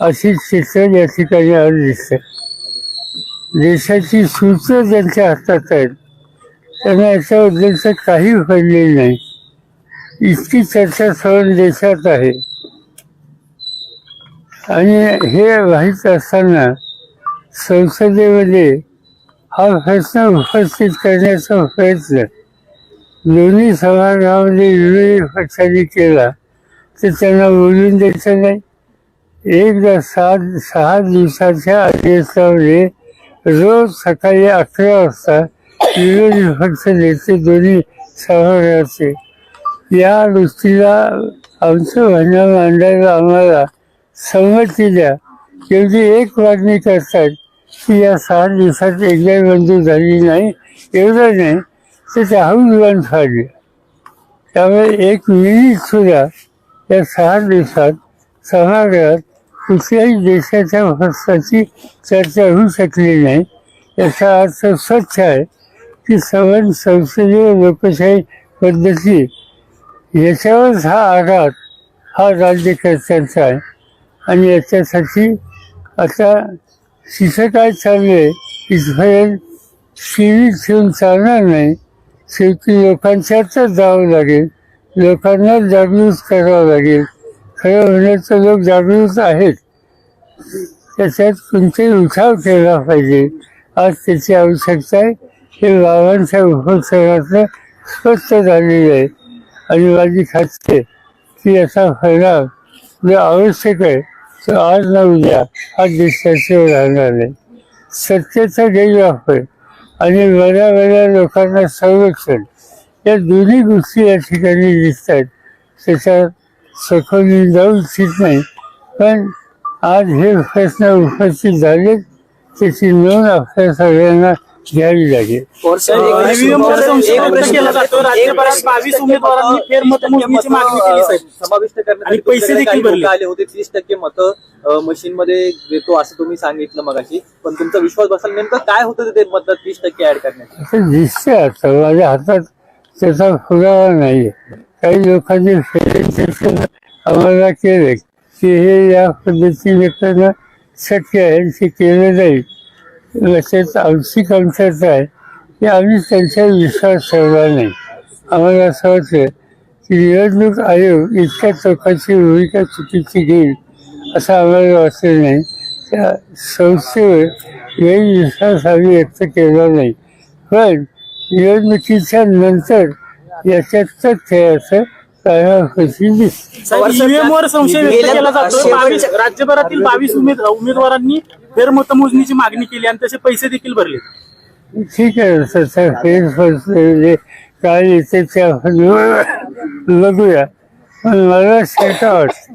अशी चित्र या ठिकाणी आज दिसते. देशाची सूत्र ज्यांच्या हातात आहेत त्यांना याच्याबद्दलचं काही घडलेलं नाही. इतकी चर्चा सर्व देशात आहे. आणि हे माहीत असताना संसदेमध्ये हा प्रश्न उपस्थित करण्याचा प्रयत्न दोन्ही सभागृहामध्ये विरोधी पक्षांनी केला तर त्यांना बोलून द्यायचं नाही? एकदा सात सहा दिवसाच्या अधिवेशनामध्ये रोज सकाळी अकरा वाजता विरोधी पक्ष नेते दोन्ही सभागृहाचे या गोष्टीला आमचं म्हणणं मांडायला आम्हाला संमती द्या. एवढी एक मागणी करतात की या सहा दिवसात एकदा मंजूर झाली नाही एवढं नाही तर त्या हौस झाली त्यामुळे एक मिनिट सुद्धा या सहा दिवसात सभागृहात कुठल्याही देशाच्या हस्ताची चर्चा होऊ शकली नाही. याचा अर्थ स्वच्छ आहे की सवन संसदीय लोकशाही पद्धती याच्यावरच हा आघात हा राज्यकर्त्यांचा आहे. आणि याच्यासाठी आता तिथं काय चालले आहे. इथपर्यंत शिरी ठेवून चालणार नाही. शेवटी लोकांच्यातच जावं लागेल. लोकांना जागृत करावं लागेल. खरं होण्याचं लोक जागृत आहेत. त्याच्यात तुमचे उठाव केला पाहिजे. आज त्याची आवश्यकता आहे. हे बाबांच्या उपक्रमातलं स्पष्ट झालेलं आहे. आणि माझी खात्री की याचा परिणाम जो आवश्यक आहे तो आज ना उद्या हा देशाचे राहणार नाही. सत्तेचा गैरवापर आणि बऱ्या बऱ्या लोकांना संरक्षण. या दोन्ही गोष्टी या ठिकाणी दिसत आहेत. त्याच्यात सखोल जाऊ इच्छित नाही. पण आज हे प्रश्न उपस्थित झाले त्याची नोंद आपल्या सगळ्यांना घ्यावी लागेल. तीस टक्के मतं. मशीन मध्ये देतो असं तुम्ही सांगितलं मगाशी. पण तुमचा विश्वास बसाल नेमकं काय होतं ते मत तीस टक्के ऍड करण्यात आता माझ्या हातात त्याचा पुरावा नाही काही लोकांनी प्रेझेंटेशन आम्हाला केले की हे या पद्धतीने करणं शक्य आहे ते केलं जाईल तसेच आमची कमतरता आहे की आम्ही त्यांचा विश्वास ठेवला नाही. आम्हाला असं वाटतं की निवडणूक आयोग इतक्या चौकाची भूमिका चुकीची घेईल असं आम्हाला वाटलं नाही. त्या संस्थेवर गैरविश्वास आम्ही व्यक्त केला नाही. पण निवडणुकीच्या नंतर याच्यात तथ्य असं काळापैकी दिसतं साहेब ईव्हीएम वर संशय व्यक्त गेल्या- केला जातो. शेवटच्या- बावीस राज्यभरातील बावीस उमेद उमेदवारांनी फेरमतमोजणीची मागणी केली आणि तसे पैसे देखील भरले. ठीक आहे काय येते ते आपण बघूया पण मला शंका वाटते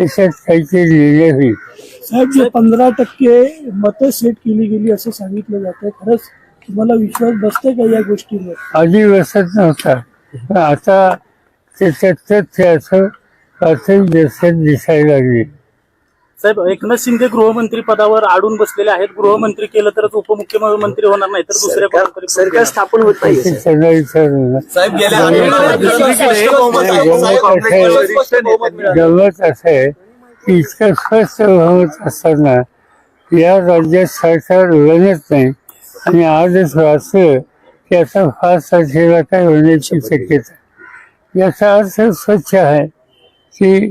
त्याच्यात काहीतरी लिहिले होईल साहेब जे पंधरा टक्के मतं सेट केली गेली असं सांगितलं जातं खरंच तुम्हाला विश्वास बसते का या गोष्टीवर? आधी बसत नव्हता. पण आता त्याच्यात तथ्य असं प्राथमिक दर्शक दिसायला लागली. साहेब एकनाथ शिंदे गृहमंत्री पदावर आडून बसलेले आहेत. गृहमंत्री केलं तरच उपमुख्यमंत्री होणार नाही तर दुसऱ्या सरकार कोणाकडे सरकार स्थापन होत नाही साहेब गेल्या असं आहे की इतकं स्वस्थ बहुमत असताना या राज्यात सरकार बनत नाही आणि आजच वाचलं की आता फार तारखेला काय होण्याची शक्यता. याचा अर्थ स्वच्छ आहे की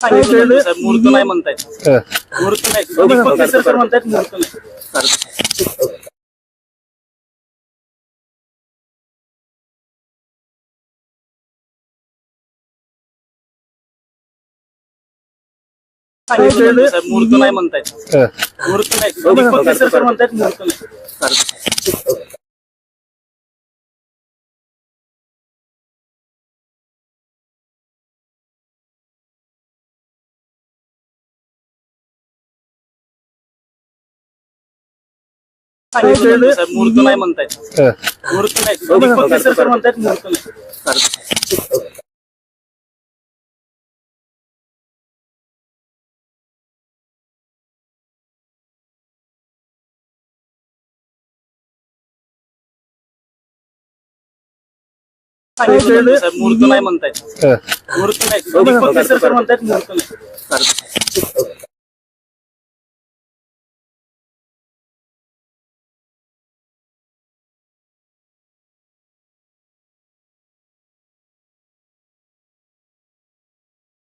सांगितलं मुहूर्त नाही म्हणतायत. अ, मुहूर्त नाही. दीपक केसरकर म्हणतायत मुहूर्त नाही. सांगितलं मुहूर्त नाही म्हणतायत. अ, मुहूर्त नाही. दीपक केसरकर म्हणतायत मुहूर्त नाही. साहेब मुहूर्त नाही म्हणतायत. अ, मुहूर्त नाही. दीपक केसरकर म्हणतायत मुहूर्त नाही. सांगितलं त्यांनी, साहेब मुहूर्त नाही म्हणतायत. अ. मुहूर्त नाही. दीपक केसरकर म्हणतायत मुहूर्त नाही.